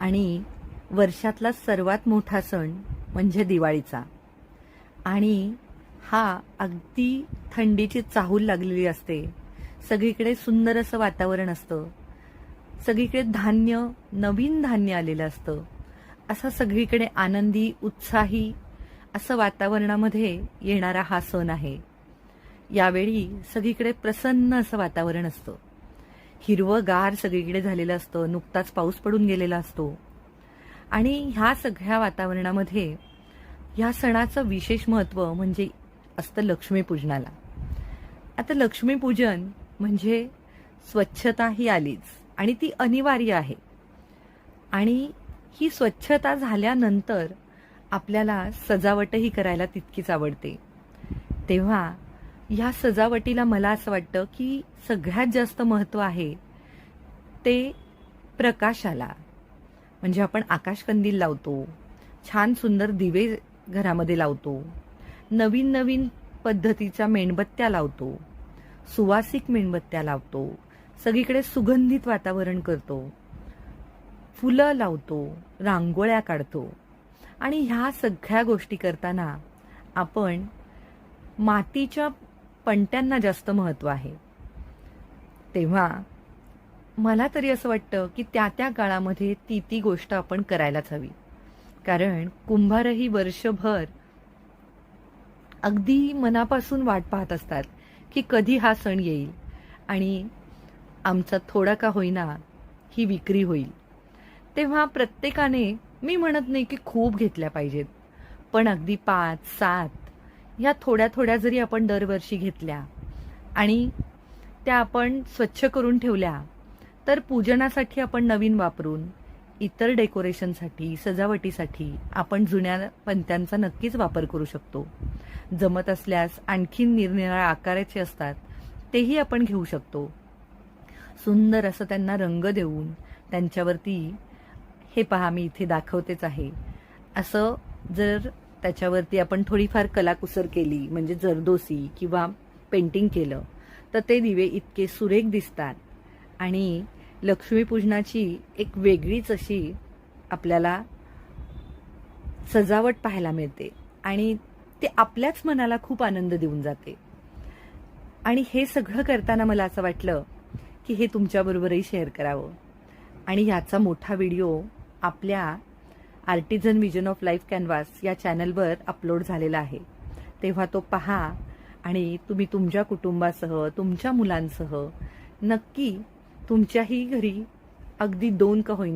आणि वर्षातला सर्वात मोठा सण म्हणजे दिवाळीचा. आणि हा अगदी थंडीची चाहूल लागलेली असते. सगळीकडे सुंदर असं वातावरण असतं. सगळीकडे धान्य नवीन धान्य आलेलं असतं. असा सगळीकडे आनंदी उत्साही असं वातावरणामध्ये येणारा हा सण आहे. यावेळी सगळीकडे प्रसन्न असं वातावरण असतं. हिरवंगार सगळीकडे झालेलं असतं नुकताच पाऊस पडून गेलेला असतो. आणि ह्या सगळ्या वातावरणामध्ये ह्या सणाचं विशेष महत्त्व म्हणजे असतं लक्ष्मीपूजनाला आता लक्ष्मीपूजन म्हणजे स्वच्छता ही आलीच आणि ती अनिवार्य आहे. आणि ही स्वच्छता झाल्यानंतर आपल्याला सजावटही करायला तितकीच आवडते. तेव्हा ह्या सजावटीला मला असं वाटतं की सगळ्यात जास्त महत्त्व आहे ते प्रकाशाला. म्हणजे आपण आकाशकंदील लावतो छान सुंदर दिवे घरामध्ये लावतो नवीन नवीन पद्धतीच्या मेणबत्त्या लावतो सुवासिक मेणबत्त्या लावतो सगळीकडे सुगंधित वातावरण करतो फुलं लावतो रांगोळ्या काढतो. आणि ह्या सगळ्या गोष्टी करताना आपण मातीच्या पणत्यांना जास्त महत्त्व आहे. तेव्हा मला तरी असं वाटतं की त्या त्या काळामध्ये ती ती गोष्ट आपण करायलाच हवी. कारण कुंभारही वर्षभर अगदी मनापासून वाट पाहत असतात की कधी हा सण येईल आणि आमचा थोडा का होईना ही विक्री होईल. तेव्हा प्रत्येकाने मी म्हणत नाही की खूप घेतल्या पाहिजेत पण अगदी पाच सात ह्या थोड्या थोड्या जरी आपण दरवर्षी घेतल्या आणि त्या आपण स्वच्छ करून ठेवल्या तर पूजनासाठी आपण नवीन वापरून इतर डेकोरेशनसाठी सजावटीसाठी आपण जुन्या पंत्यांचा नक्कीच वापर करू शकतो. जमत असल्यास आणखीन निरनिराळ्या आकाराचे असतात तेही आपण घेऊ शकतो. सुंदर असं त्यांना रंग देऊन त्यांच्यावरती हे पहा मी इथे दाखवतेच आहे. असं जर त्याच्यावरती आपण थोडीफार कलाकुसर केली म्हणजे जरदोसी किंवा पेंटिंग केलं तर ते दिवे इतके सुरेख दिसतात. आणि लक्ष्मीपूजनाची एक वेगळीच अशी आपल्याला सजावट पाहायला मिळते. आणि ते आपल्याच मनाला खूप आनंद देऊन जाते. आणि हे सगळं करताना मला असं वाटलं की हे तुमच्याबरोबरही शेअर करावं. आणि ह्याचा मोठा व्हिडिओ आपल्या artisan vision of life canvas या चॅनलवर अपलोड झालेला आहे. तेव्हा तो पहा आणि तुम्ही तुमच्या कुटुंबासह तुमच्या मुलांसह नक्की तुमच्याही घरी अगदी दोन का होईना.